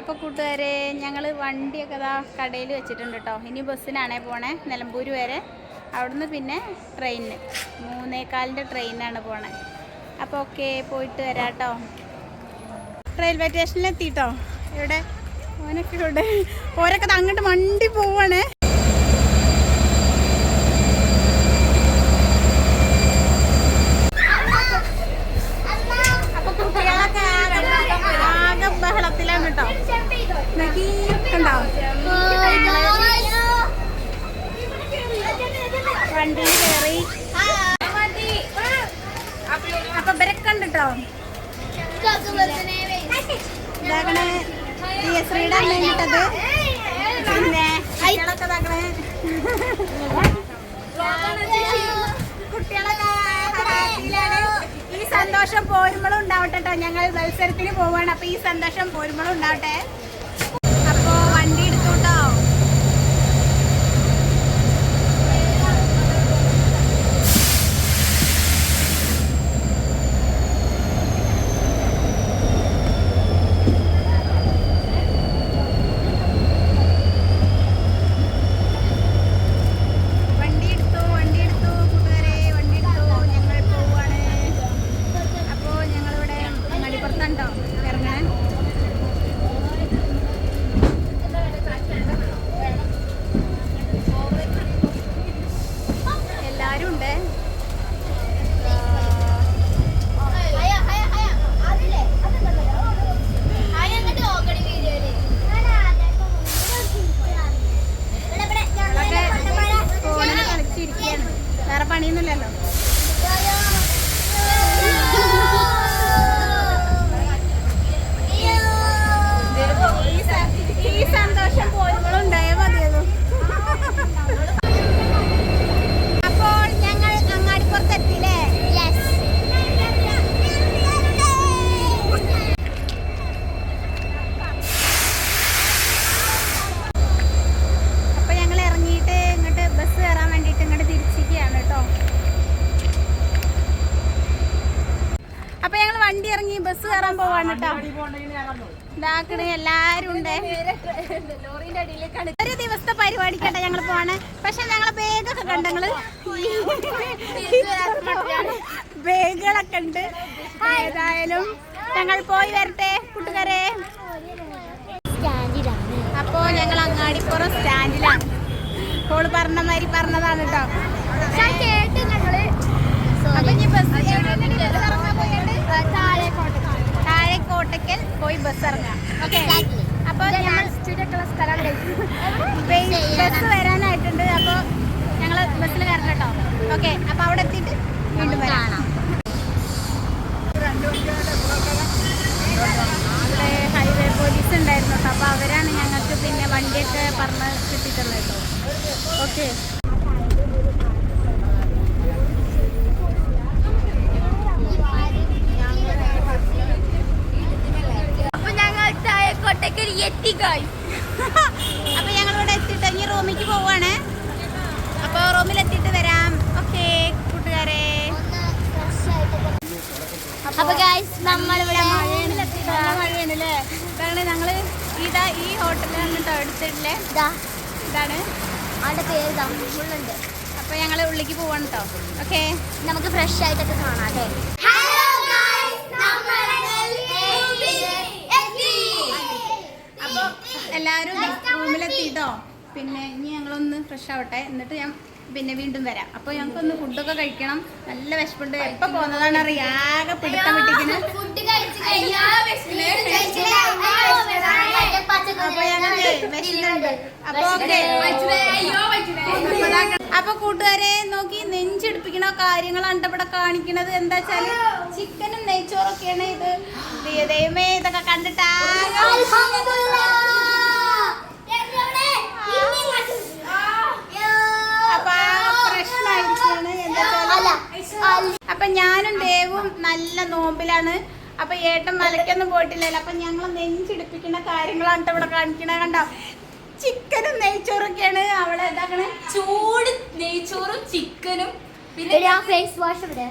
അപ്പോൾ കൂട്ടുകാരെ ഞങ്ങൾ വണ്ടിയൊക്കെ ഇതാ കടയിൽ വെച്ചിട്ടുണ്ട് കേട്ടോ ഇനി ബസ്സിനാണേ പോണേ നിലമ്പൂർ വരെ. അവിടുന്ന് പിന്നെ ട്രെയിനിന്. മൂന്നേകാലിന്റെ ട്രെയിനാണ് പോണേ. അപ്പോൾ ഓക്കെ പോയിട്ട് വരാം കേട്ടോ റെയിൽവേ സ്റ്റേഷനിലെത്തി കേട്ടോ ഇവിടെ ഓനൊക്കെ ഇവിടെ ഓരൊക്കെ അങ്ങോട്ട് വണ്ടി പോവാണേ അപ്പൊ കുട്ടികളൊക്കെ ആകെ ആകെ ബഹളത്തിലാണ് കേട്ടോ നോക്കി കണ്ടോ വണ്ടിയിൽ കയറി അപ്പൊ ഇവരൊക്കെ കേട്ടോ ഈ സന്തോഷം പോരുമ്പോഴും ഉണ്ടാവട്ടെ കേട്ടോ ഞങ്ങൾ മത്സരത്തിന് പോവാണ്. അപ്പൊ ഈ സന്തോഷം പോരുമ്പോഴും ഉണ്ടാവട്ടെ അപ്പോ വണ്ടി എടുത്തു കേട്ടോ വണ്ടി എടുത്തു വണ്ടി എടുത്തു കൂട്ടുകാരെ വണ്ടി എടുത്തു ഞങ്ങൾ പോവാണ് അപ്പോൾ ഞങ്ങളിവിടെ അങ്ങാടിപ്പുറത്താണ് കേട്ടോ ഇറങ്ങാൻ എല്ലാവരും ഉണ്ട് ഞങ്ങളൊക്കെ ഫോണിൽ കളിച്ചിരിക്കുകയാണ് വേറെ പണിയൊന്നുമില്ലല്ലോ ഈ സ- ഈ സന്തോഷം പോരുമ്പോഴും ഉണ്ടായാൽ മതിയല്ലോ അപ്പോൾ ഞങ്ങൾ അങ്ങാടിപ്പുറത്ത് എത്തിയില്ലേ അപ്പൊ ഞങ്ങൾ ഇറങ്ങിയിട്ട് ഇങ്ങോട്ട് ബസ് കയറാൻ വേണ്ടിയിട്ട് ഇങ്ങോട്ട് തിരിച്ചിരിക്കുകയാണ് കേട്ടോ അപ്പൊ ഞങ്ങൾ വണ്ടി ഇറങ്ങി ബസ് കയറാൻ പോവാണ് കേട്ടോ ഇതാക്കണേ എല്ലാരും ഉണ്ട്. ഒരു ദിവസത്തെ പരിപാടിക്കട്ടെ ഞങ്ങൾ പോവാണ്. പക്ഷെ ഞങ്ങളെ ബാഗൊക്കെ കണ്ടങ്ങൾ ഞങ്ങൾ ബാഗുകളൊക്കെ ഉണ്ട്. ഏതായാലും ഞങ്ങൾ പോയി വരട്ടെ കൂട്ടുകാരെ. അപ്പോ ഞങ്ങൾ അങ്ങാടിപ്പുറം സ്റ്റാൻഡിലാണ് ഓൾ പറഞ്ഞ മാതിരി പറഞ്ഞതാണ് കേട്ടോ അപ്പൊ ഇനി ബസ് താഴെ കോട്ടയ്ക്കൽ പോയി ബസ് ഇറങ്ങാം. ഓക്കെ അപ്പൊ ഞങ്ങൾ ബസ് വരാനായിട്ടുണ്ട്. അപ്പൊ ഞങ്ങൾ ബസ്സിൽ കയറണം കേട്ടോ. ഓക്കെ അപ്പൊ അവിടെ എത്തിയിട്ട് വീണ്ടും വരാം. ഇവിടെ ഹൈവേ പോലീസ് ഉണ്ടായിരുന്നു. കേട്ടോ അപ്പൊ അവരാണ് ഞങ്ങൾക്ക് പിന്നെ വണ്ടിയൊക്കെ പറഞ്ഞ് കിട്ടിയിട്ടുള്ളത് കേട്ടോ. ഓക്കെ അപ്പൊ ഞങ്ങൾ താഴെക്കോട്ടേക്ക് എത്തിക്കായി അപ്പൊ ഞങ്ങൾ ഇവിടെ എത്തിയിട്ട് ഇനി റൂമിലേക്ക് പോവാണ് അപ്പൊ റൂമിൽ എത്തിയിട്ട് വരാം ഓക്കെ കൂട്ടുകാരെ അപ്പൊ ഗൈസ് നമ്മളിവിടെ മഴയാണല്ലേ കാരണം ഞങ്ങൾ ഇതാ ഈ ഹോട്ടലിലാണ് കേട്ടോ എടുത്തിട്ടില്ലേ ഇതാണ്. അവിടെ പേര് തമ്മുള്ളുണ്ട് അപ്പൊ ഞങ്ങൾ ഉള്ളിലേക്ക് പോവാണ് കേട്ടോ ഓക്കെ നമുക്ക് ഫ്രഷ് ആയിട്ടൊക്കെ കാണാം അല്ലേ? അപ്പൊ എല്ലാരും റൂമിലെത്തിട്ടോ പിന്നെ ഇനി ഞങ്ങളൊന്ന് ഫ്രഷ് ആവട്ടെ. എന്നിട്ട് ഞാൻ പിന്നെ വീണ്ടും വരാം. അപ്പൊ ഞങ്ങൾക്കൊന്ന് ഫുഡൊക്കെ കഴിക്കണം. നല്ല വിശപ്പുണ്ട്. എപ്പൊ പോന്നതാണ് അറിയാം. ആകെ പിടുത്തം വിട്ടിരിക്കുന്നു അപ്പൊ ഞങ്ങൾ വിശന്നുണ്ട് അപ്പൊ ഓക്കെ. അപ്പൊ കൂട്ടുകാരെ നോക്കി നെഞ്ചെടുപ്പിക്കണ കാര്യങ്ങളാണ് അണ്ടവിടെ ഇവിടെ കാണിക്കണത്. എന്താ വെച്ചാൽ ചിക്കനും നെയ്ച്ചോറൊക്കെയാണ് ഇത്. ദൈവമേ ഇതൊക്കെ കണ്ടിട്ട് ആകെ അപ്പൊ ആകെ പ്രശ്നമായിരിക്കാണ് എന്താ വെച്ചാൽ അപ്പൊ ഞാനും ദേവും നല്ല നോമ്പിലാണ്. അപ്പൊ ഏട്ടൻ മലക്കൊന്നും പോയിട്ടില്ലല്ലോ. അപ്പൊ ഞങ്ങൾ നെഞ്ചിടിപ്പിക്കുന്ന കാര്യങ്ങളാണ് ഇവിടെ കാണിക്കണ കണ്ടോ? ചിക്കനും നെയ്ച്ചോറൊക്കെയാണ് അവളെ ഇതാക്കണേ. ചൂട് നെയ്ച്ചോറും ചിക്കനും. ഫേസ് വാഷ് ഇവിടെ.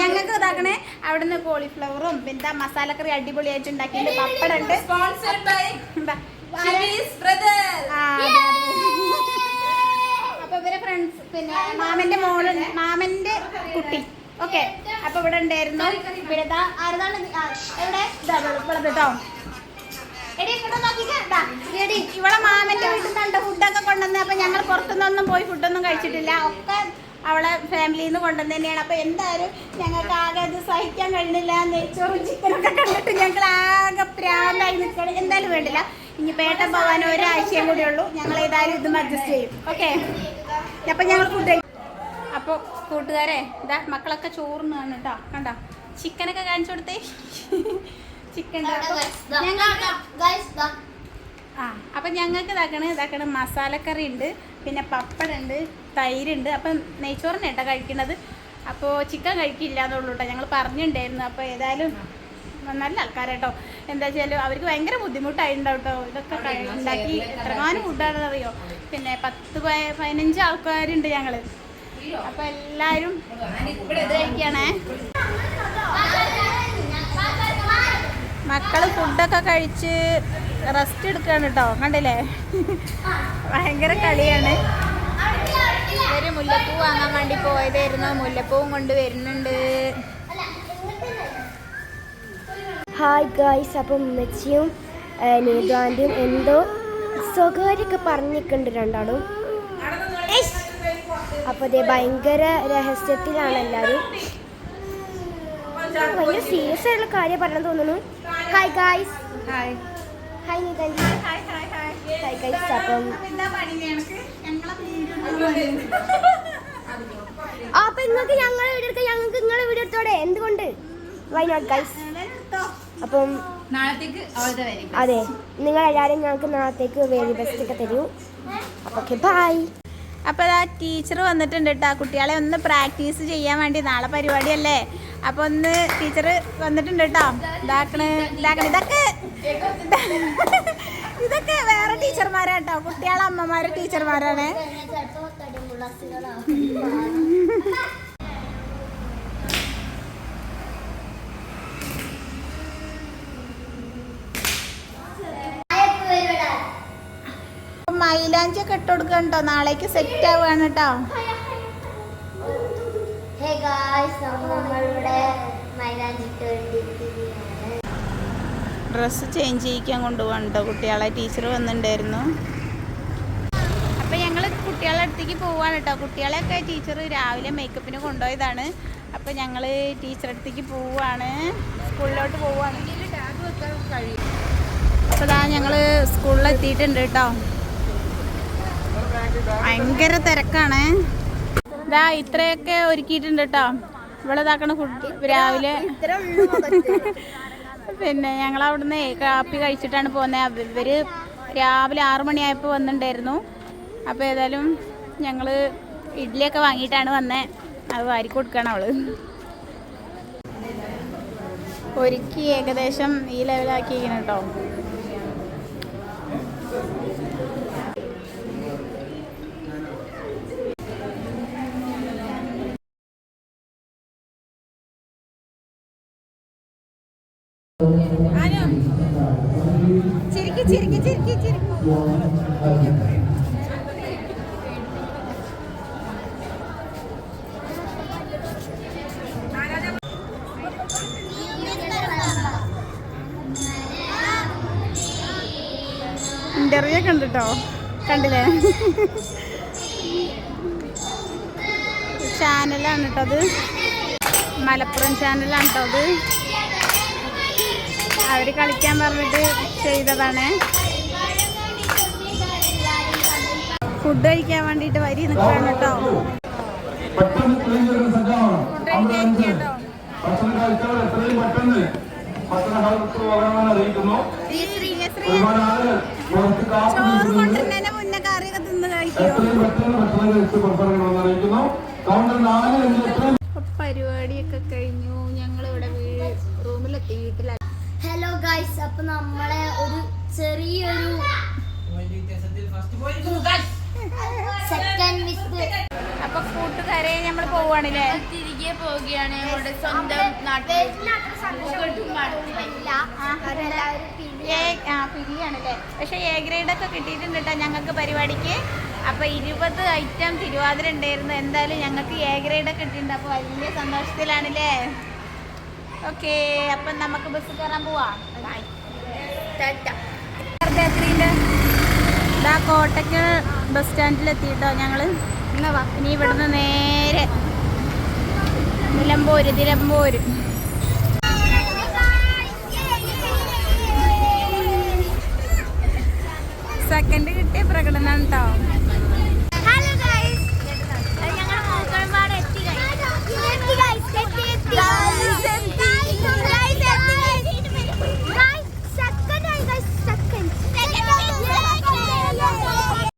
ഞങ്ങൾക്ക് ഇതാക്കണേ അവിടുന്ന് കോളിഫ്ലവറും പിന്നെ മസാലക്കറി അടിപൊളിയായിട്ട് ഉണ്ടാക്കിയിട്ട് പപ്പടുണ്ട് Sponsored by എന്താ Chili's brother. ആ, അതെ, അതെ. അപ്പൊ ഇവരെ ഫ്രണ്ട്സ് പിന്നെ മാമന്റെ മോൾ മാമന്റെ കുട്ടി. ഓക്കെ. അപ്പൊ ഇവിടെ ഉണ്ടായിരുന്നു. ആരതാണ് എവിടെ? എടി ഇവിടെ മാമന്റെ വീട്ടിൽ നിന്നുണ്ട് ഫുഡൊക്കെ കൊണ്ടുവന്നത് അപ്പൊ ഞങ്ങൾ പുറത്തുനിന്നൊന്നും പോയി ഫുഡൊന്നും കഴിച്ചിട്ടില്ല. ഒക്കെ അവളെ ഫാമിലിയിൽ നിന്ന് കൊണ്ടുവന്ന് തന്നെയാണ്. അപ്പൊ എന്തായാലും ഞങ്ങൾക്ക് ആകെ അത് സഹിക്കാൻ കഴിഞ്ഞില്ല നെയ്ച്ചോറും ചിക്കനൊക്കെ കണ്ടിട്ട് ഞങ്ങൾ ആകെ പ്രാന്തായി നിൽക്കണം എന്തായാലും വേണ്ടില്ല. ഇനി പേട്ട പോകാൻ ഒരാഴ്ചയും കൂടെ ഉള്ളൂ. ഞങ്ങൾ ഏതായാലും ഇതും അഡ്ജസ്റ്റ് ചെയ്യും. ഓക്കെ? അപ്പം ഞങ്ങൾ ഫുഡ് അപ്പോൾ കൂട്ടുകാരെ ഇതാ മക്കളൊക്കെ ചോറുന്നാണ് കേട്ടോ കണ്ട? ചിക്കനൊക്കെ കാണിച്ചു കൊടുത്തേ. ചിക്കൻ ആ അപ്പം ഞങ്ങൾക്ക് ഇതാക്കണ ഇതാക്കണ മസാലക്കറി ഉണ്ട് പിന്നെ പപ്പടുണ്ട് തൈരുണ്ട് അപ്പം നെയ്ച്ചോറിന് കേട്ടോ കഴിക്കുന്നത് അപ്പോൾ ചിക്കൻ കഴിക്കില്ല എന്നുള്ളൂ കേട്ടോ ഞങ്ങൾ പറഞ്ഞിട്ടുണ്ടായിരുന്നു അപ്പോൾ ഏതായാലും നല്ല ആൾക്കാരാട്ടോ എന്താ വെച്ചാൽ അവർക്ക് ഭയങ്കര ബുദ്ധിമുട്ടായിട്ടുണ്ടാവും കേട്ടോ ഇതൊക്കെ ഉണ്ടാക്കി എത്രമാനം ഫുഡാണെന്ന് അറിയോ പിന്നെ പത്ത് പ- പതിനഞ്ച് ആൾക്കാരുണ്ട് ഞങ്ങൾ അപ്പോൾ എല്ലാരും കഴിക്കണേ മക്കൾ ഫുഡൊക്കെ കഴിച്ച് റെസ്റ്റ് എടുക്കാണ് കേട്ടോ കണ്ടില്ലേ? ഭയങ്കര കളിയാണ്. ഇവർ മുല്ലപ്പൂ വാങ്ങാൻ വേണ്ടി പോയതായിരുന്നു. മുല്ലപ്പൂവും കൊണ്ട് വരുന്നുണ്ട്. ഹായ് ഗായ്സ് അപ്പം ഉമ്മച്ചിയും നീതാന്റെയും എന്തോ സ്വകാര്യമൊക്കെ പറഞ്ഞിട്ടുണ്ട് രണ്ടാളും. അപ്പോൾ അതേ ഭയങ്കര രഹസ്യത്തിലാണ് എല്ലാവരും ഭയങ്കര സീരിയസ് ആയിട്ടുള്ള കാര്യം പറയാൻ തോന്നുന്നു. Hi guys hi hi hi guys അപ്പം അപ്പൊ നിങ്ങൾക്ക് ഞങ്ങളെ വീട് എടുക്കാം ഞങ്ങൾക്ക് നിങ്ങളെ വീഡിയോ എടുത്തോടെ? എന്തുകൊണ്ട്? വൈ നോട്ട് ഗൈസ് അപ്പം അതെ നിങ്ങൾ എല്ലാവരും ഞങ്ങൾക്ക് നാളത്തേക്ക് വേരി ബെസ്റ്റ് ഒക്കെ തരൂ. ഓക്കെ ബൈ അപ്പോൾ ആ ടീച്ചർ വന്നിട്ടുണ്ട് കേട്ടോ കുട്ടികളെ ഒന്ന് പ്രാക്ടീസ് ചെയ്യാൻ വേണ്ടി നാളെ പരിപാടിയല്ലേ? അപ്പോൾ ഒന്ന് ടീച്ചർ വന്നിട്ടുണ്ട് കേട്ടോ ഇതാക്കണ് ഇതാക്കണ. ഇതൊക്കെ ഇതൊക്കെ വേറെ ടീച്ചർമാരാണ് കേട്ടോ കുട്ടികളെ അമ്മമാരെ ടീച്ചർമാരാണ്. അപ്പം മൈലാഞ്ചി ഒക്കെ ഇട്ട് കൊടുക്കണം കേട്ടോ. നാളേക്ക് സെറ്റ് ആവുകയാണ് കേട്ടോ. ഡ്രസ്സ് ചേഞ്ച് ചെയ്യിക്കാൻ കൊണ്ടുപോകണം കേട്ടോ. കുട്ടികളെ ടീച്ചർ വന്നിട്ടുണ്ടായിരുന്നു. അപ്പം ഞങ്ങൾ കുട്ടികളെ അടുത്തേക്ക് പോവാണ് കേട്ടോ. കുട്ടികളെയൊക്കെ ടീച്ചർ രാവിലെ മേക്കപ്പിന് കൊണ്ടുപോയതാണ്. അപ്പം ഞങ്ങൾ ടീച്ചറുടെ അടുത്തേക്ക് പോവാണ്. സ്കൂളിലോട്ട് പോവാണ്. അപ്പോൾ ഇതാ ഞങ്ങൾ സ്കൂളിൽ എത്തിയിട്ടുണ്ട് കേട്ടോ. ഭയങ്കര തിരക്കാണ്. ഇതാ ഇത്രയൊക്കെ ഒരുക്കിയിട്ടുണ്ട് കേട്ടോ ഇവിടെ ഇതാക്കണ ഫുഡ് രാവിലെ. പിന്നെ ഞങ്ങൾ അവിടുന്ന് കാപ്പി കഴിച്ചിട്ടാണ് പോകുന്നത് ഇവർ രാവിലെ ആറു മണിയായപ്പോൾ വന്നിട്ടുണ്ടായിരുന്നു അപ്പോൾ ഏതായാലും ഞങ്ങൾ ഇഡ്ഡലിയൊക്കെ വാങ്ങിയിട്ടാണ് വന്നത് അത് വാരി കൊടുക്കണം അവൾ. ഒരുക്കി ഏകദേശം ഈ ലെവലാക്കിയിരിക്കണം കേട്ടോ ചിരിക്കി ചിരിക്കി ചിരിക്കി ഇന്റർവ്യൂ കേട്ടോ കണ്ടില്ലേ? ചാനലാണ് കേട്ടോ അത്. മലപ്പുറം ചാനലാണ് കേട്ടോ അത്. അവർ കളിക്കാൻ പറഞ്ഞിട്ട് ചെയ്തതാണ്. ഫുഡ് കഴിക്കാൻ വേണ്ടിയിട്ട് വരി നിൽക്കുകയാണ് കേട്ടോ. ചോറ് കൊണ്ടുവരുന്നതിന് മുന്നേ കറിയൊക്കെ തിന്ന് പരിപാടിയൊക്കെ കഴിഞ്ഞു. ഞങ്ങൾ ഇവിടെ റൂമിലെത്തി. വീട്ടിലെത്തി ഹലോ ഗൈസ് അപ്പൊ നമ്മളെ ഒരു ചെറിയൊരു സെക്കൻഡ് വിത്ത് അപ്പൊ കൂട്ടുകാരെ നമ്മൾ പോവാണല്ലേ? തിരികെ പോവുകയാണ് ഞങ്ങളുടെ സ്വന്തം നാട്ടിൽ ഏ ആ പിരിയാണല്ലേ? പക്ഷെ എ ഗ്രേഡ് ഒക്കെ കിട്ടിയിട്ടുണ്ട് കേട്ടോ ഞങ്ങൾക്ക് പരിപാടിക്ക്. അപ്പൊ ഇരുപത് ഐറ്റം തിരുവാതിര ഉണ്ടായിരുന്നു. എന്തായാലും ഞങ്ങൾക്ക് എ ഗ്രേഡ് ഒക്കെ കിട്ടിയിട്ടുണ്ട്. അപ്പൊ വലിയ സന്തോഷത്തിലാണല്ലേ? ഓക്കെ അപ്പം നമുക്ക് ബസ് കയറാൻ പോവാം. ബേക്കറിന്റെ ഇതാ കോട്ടയ്ക്ക് ബസ് സ്റ്റാൻഡിൽ എത്തിയിട്ടോ ഞങ്ങൾ? ഇനി ഇവിടുന്ന് നേരെ നിലമ്പൂര് തിരമ്പൂര് സെക്കൻഡ് കിട്ടിയ പ്രകടനം കേട്ടോ